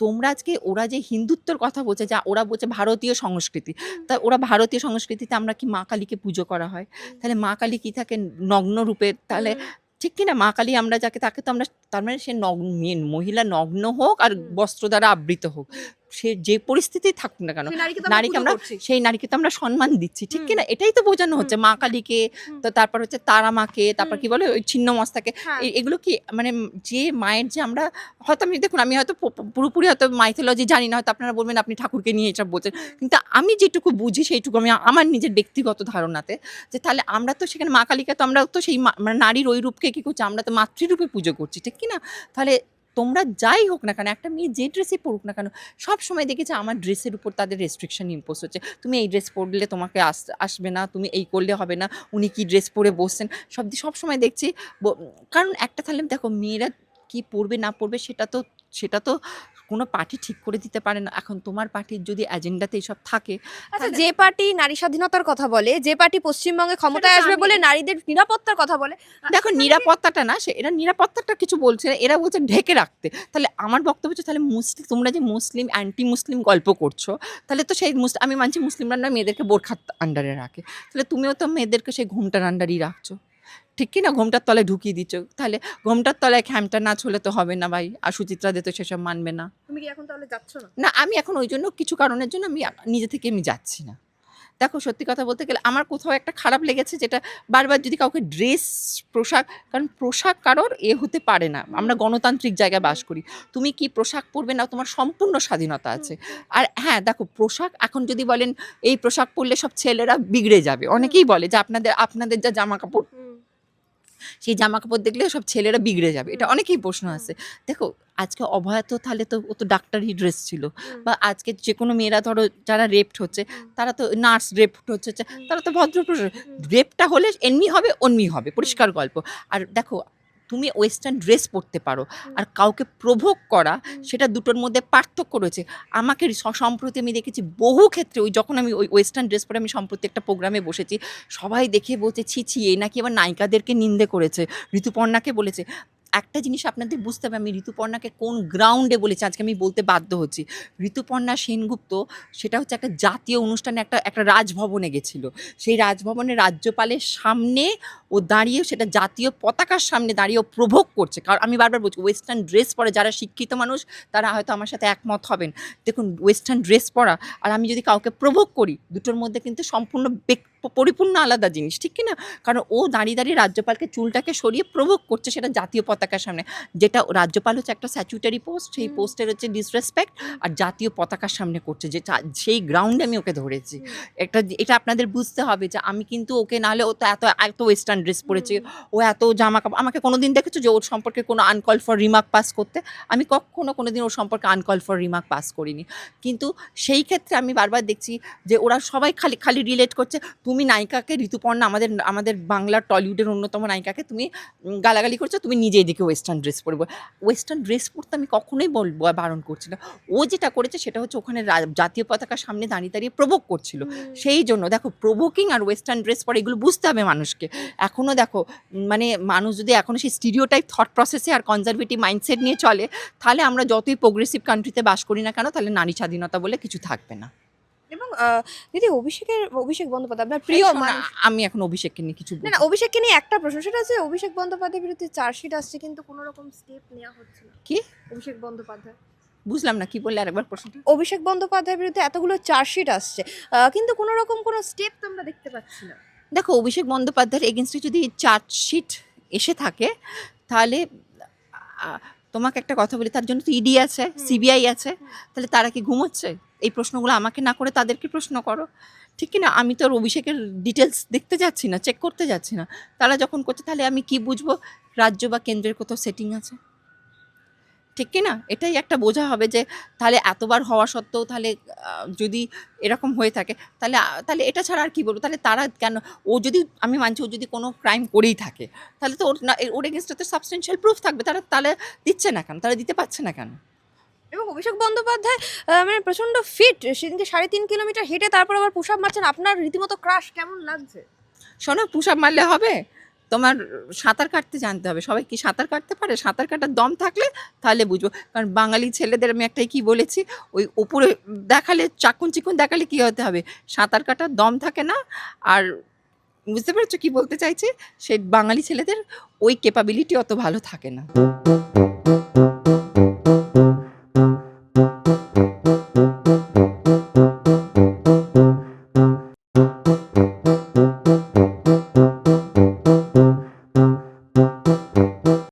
তোমরা আজকে ওরা যে হিন্দুত্বর কথা বলছে যা ওরা বলছে ভারতীয় সংস্কৃতি তা ওরা ভারতীয় সংস্কৃতিতে আমরা কি মা কালীকে পুজো করা হয়? তাহলে মা কালী কি থাকে নগ্ন রূপে তাহলে ঠিক কি না মা কালী আমরা যাকে তাকে তো আমরা তার মানে সে নগ্ন মেয়ে- মহিলা নগ্ন হোক আর বস্ত্র দ্বারা আবৃত হোক। সে যে পরিস্থিতি থাকুক না কেন নারীকে আমরা। সেই নারীকে তো আমরা সম্মান দিচ্ছি ঠিক হুম। কি না এটাই তো বোঝানো হচ্ছে। মা কালীকে তো তারপর হচ্ছে তারা মাকে তারপর কি বলে? ওই ছিন্ন মস্তাকে হ্যাঁ। এগুলো কি মানে যে মায়ের যে আমরা হয়তো আমি দেখুন আমি হয়তো পুরোপুরি হয়তো মাইথোলজি জানি না হয়তো আপনারা বলবেন আপনি ঠাকুরকে নিয়ে এসব বলছেন। কিন্তু আমি যেটুকু বুঝি সেইটুকু আমি আমার নিজের ব্যক্তিগত ধারণাতে যে তাহলে আমরা তো সেখানে মা কালীকে তো আমরা তো সেই মানে নারীর ওই রূপকে কি করছি? আমরা তো মাতৃরূপে পুজো করছি ঠিক কি না? তাহলে তোমরা যাই হোক না কেন, একটা মেয়ে যে ড্রেসই পড়ুক না কেন, সব সময় দেখেছি আমার ড্রেসের উপর তাদের রেস্ট্রিকশন ইম্পোজ হচ্ছে। তুমি এই ড্রেস পরলে তোমাকে আস, আসবে না, তুমি এই করলে হবে না, উনি কি ড্রেস পরে বসছেন? সব সব সময় দেখছি কারণ একটা তাহলে দেখো, মেয়েরা কি পড়বে না পড়বে সেটা তো সেটা তো কোনো পার্টি ঠিক করে দিতে পারে না। এখন তোমার পার্টির যদি এজেন্ডাতে এসব থাকে আচ্ছা যে পার্টি নারী স্বাধীনতার কথা বলে যে পার্টি পশ্চিমবঙ্গে ক্ষমতায় আসবে বলে নারীদের নিরাপত্তার কথা বলে দেখো নিরাপত্তাটা না সে এরা নিরাপত্তাটা কিছু বলছে না এরা বলছে ঢেকে রাখতে। তাহলে আমার বক্তব্য হচ্ছে তাহলে মুসলিম তোমরা যে মুসলিম অ্যান্টি মুসলিম গল্প করছ তাহলে তো সেই মুস- আমি মানছি মুসলিমরা না মেয়েদেরকে বোরখার আন্ডারে রাখে। তাহলে তুমিও তো মেয়েদেরকে সেই ঘুমটার আন্ডারই রাখছো। ঠিক কি না ঘোমটার তলায় ঢুকিয়ে দিচ্ছ। তাহলে ঘোমটার তলায় খ্যামটা নাচ হলে তো হবে না ভাই। আর সুচিত্রা দে তো সেসব মানবে না। তুমি কি এখন তাহলে যাচ্ছ না? না আমি এখন ওই জন্য কিছু কারণের জন্য আমি নিজে থেকে আমি যাচ্ছি না। দেখো সত্যি কথা বলতে গেলে আমার কোথাও একটা খারাপ লেগেছে যেটা বারবার যদি কাউকে ড্রেস পোশাক কারণ পোশাক কারোর এ হতে পারে না। আমরা গণতান্ত্রিক জায়গায় বাস করি। তুমি কি পোশাক পরবে না? তোমার সম্পূর্ণ স্বাধীনতা আছে। আর হ্যাঁ দেখো পোশাক এখন যদি বলেন এই পোশাক পরলে সব ছেলেরা বিগড়ে যাবে। অনেকেই বলে যে আপনাদের আপনাদের যা জামা কাপড় সেই জামা কাপড় দেখলে সব ছেলেরা বিগড়ে যাবে। এটা। অনেকেই প্রশ্ন আছে। দেখো আজকে অভয়া তো তাহলে তো ও তো ডাক্তারই ড্রেস ছিল। বা আজকে যে কোনো মেয়েরা ধরো যারা রেপড হচ্ছে তারা তো নার্স রেপড হচ্ছে তারা তো ভদ্র রেপটা হলে এমনি হবে অমনি হবে। পরিষ্কার গল্প। আর দেখো তুমি ওয়েস্টার্ন ড্রেস পরতে পারো। আর কাউকে প্রভোগ করা, সেটা দুটোর মধ্যে পার্থক্য রয়েছে। আমাকে সম্প্রতি আমি দেখেছি বহু ক্ষেত্রে ওই যখন আমি ওই ওয়েস্টার্ন ড্রেস পরে আমি সম্প্রতি একটা প্রোগ্রামে বসেছি, সবাই দেখে বলছে, ছি ছি, এই নাকি আবার নায়িকাদেরকে নিন্দে করেছে, ঋতুপর্ণাকে বলেছে। একটা জিনিস আপনাদের বুঝতে হবে, আমি ঋতুপর্ণাকে কোন গ্রাউন্ডে বলেছি, আজকে আমি বলতে বাধ্য হচ্ছি। ঋতুপর্ণা সেনগুপ্ত, সেটা হচ্ছে একটা জাতীয় অনুষ্ঠানে একটা একটা রাজভবনে গেছিল। সেই রাজভবনে রাজ্যপালের সামনে ও দাঁড়িয়ে সেটা জাতীয় পতাকার সামনে দাঁড়িয়ে ও প্রভোগ করছে। কারণ আমি বারবার বলছি ওয়েস্টার্ন ড্রেস পরে যারা শিক্ষিত মানুষ, তারা হয়তো আমার সাথে একমত হবেন। দেখুন ওয়েস্টার্ন ড্রেস পরা, আর আমি যদি কাউকে প্রভোগ করি, দুটোর মধ্যে কিন্তু সম্পূর্ণ বেক- পরিপূর্ণ আলাদা জিনিস ঠিক কি না? কারণ ও দাঁড়িয়ে দাঁড়িয়ে রাজ্যপালকে চুলটাকে সরিয়ে প্রভোগ করছে সেটা জাতীয় পতাকার সামনে। যেটা রাজ্যপাল হচ্ছে একটা স্যাচুটারি পোস্ট সেই পোস্টের হচ্ছে ডিসরেসপেক্ট আর জাতীয় পতাকার সামনে করছে যে সেই গ্রাউন্ডে আমি ওকে ধরেছি। একটা এটা আপনাদের বুঝতে হবে যে আমি কিন্তু ওকে নাহলে ও তো এত এত ওয়েস্টার্ন ড্রেস পরেছে ও এত জামা কাপড় আমাকে কোনো দিন দেখেছ যে ওর সম্পর্কে কোনো আনকল ফর রিমার্ক পাস করতে? আমি কখনো কোনো দিন ওর সম্পর্কে আনকল ফর রিমার্ক পাস করিনি। কিন্তু সেই ক্ষেত্রে আমি বারবার দেখছি যে ওরা সবাই খালি খালি রিলেট করছে তুমি নায়িকাকে ঋতুপর্ণা আমাদের আমাদের বাংলার টলিউডের অন্যতম নায়িকাকে তুমি গালাগালি করছ তুমি নিজে এদিকে ওয়েস্টার্ন ড্রেস পরবো। ওয়েস্টার্ন ড্রেস পরতে আমি কখনোই বল বারণ করছি না। ও যেটা করেছে সেটা হচ্ছে ওখানে জাতীয় পতাকার সামনে দাঁড়িয়ে দাঁড়িয়ে প্রভোগ করছিল। সেই জন্য দেখো প্রভোকিং আর ওয়েস্টার্ন ড্রেস পরে এগুলো বুঝতে হবে মানুষকে। এখনও দেখো মানে মানুষ যদি এখনও সেই স্টিরিওটাইপ থট প্রসেসে আর কনজারভেটিভ মাইন্ডসেট নিয়ে চলে তাহলে আমরা যতই প্রোগ্রেসিভ কান্ট্রিতে বাস করি না কেন তাহলে নারী স্বাধীনতা বলে কিছু থাকবে না। দিদি অভিষেকের অভিষেক বন্দ্যোপাধ্যায় আপনার প্রিয় মানুষ। আমি এখন অভিষেককে নিয়ে কিছু না না অভিষেককে নিয়ে একটা প্রশ্ন সেটা হচ্ছে অভিষেক বন্দ্যোপাধ্যায়ের বিরুদ্ধে চার্জশিট আসছে কিন্তু কোনো রকম স্টেপ নেওয়া হচ্ছে না। কি? অভিষেক বন্দ্যোপাধ্যায়। বুঝলাম না কি বললে আরেকবার প্রশ্নটা? অভিষেক বন্দ্যোপাধ্যায়ের বিরুদ্ধে এতগুলো চার্জশিট আসছে কিন্তু কোনো রকম কোনো স্টেপ তো আমরা দেখতে পাচ্ছি না। দেখো অভিষেক বন্দ্যোপাধ্যায়ের এগেনস্টে যদি চার্জশিট এসে থাকে তাহলে তোমাকে একটা কথা বলি তার জন্য তো ইডি আছে সিবিআই আছে তাহলে তারা কি ঘুমোচ্ছে? এই প্রশ্নগুলো আমাকে না করে তাদেরকে প্রশ্ন করো। ঠিক কিনা? আমি তো আর অভিষেকের ডিটেলস দেখতে যাচ্ছি না চেক করতে যাচ্ছি না। তারা যখন করছে তাহলে আমি কি বুঝব? রাজ্য বা কেন্দ্রের কোথাও সেটিং আছে। ঠিক কি না এটাই একটা বোঝা হবে যে তাহলে এতবার হওয়া সত্ত্বেও তাহলে যদি এরকম হয়ে থাকে তাহলে তাহলে এটা ছাড়া আর কি বলব? তাহলে তারা কেন ও যদি আমি মানছি ও যদি কোনো ক্রাইম করেই থাকে তাহলে তো ওর না ওর এগেনস্টে তো সাবস্টেন্সিয়াল প্রুফ থাকবে তারা তাহলে দিচ্ছে না কেন? তারা দিতে পারছে না কেন? এবং অভিষেক বন্দ্যোপাধ্যায় মানে প্রচণ্ড ফিট সেদিনকে সাড়ে তিন কিলোমিটার হেঁটে তারপর আবার পুশ আপ মারছেন আপনার রীতিমতো ক্রাশ কেমন লাগছে? শোনো পুশ আপ মারলে হবে? তোমার সাঁতার কাটতে জানতে হবে। সবাই কি সাঁতার কাটতে পারে? সাঁতার কাটার দম থাকলে তাহলে বুঝব। কারণ বাঙালি ছেলেদের আমি একটাই কি বলেছি, ওই উপরে দেখালে, চাকুন চিকুন দেখালে কি হতে হবে? সাঁতার কাটার দম থাকে না। আর বুঝতে পেরেছ কি বলতে চাইছি? সেই বাঙালি ছেলেদের ওই ক্যাপাবিলিটি অত ভালো থাকে না।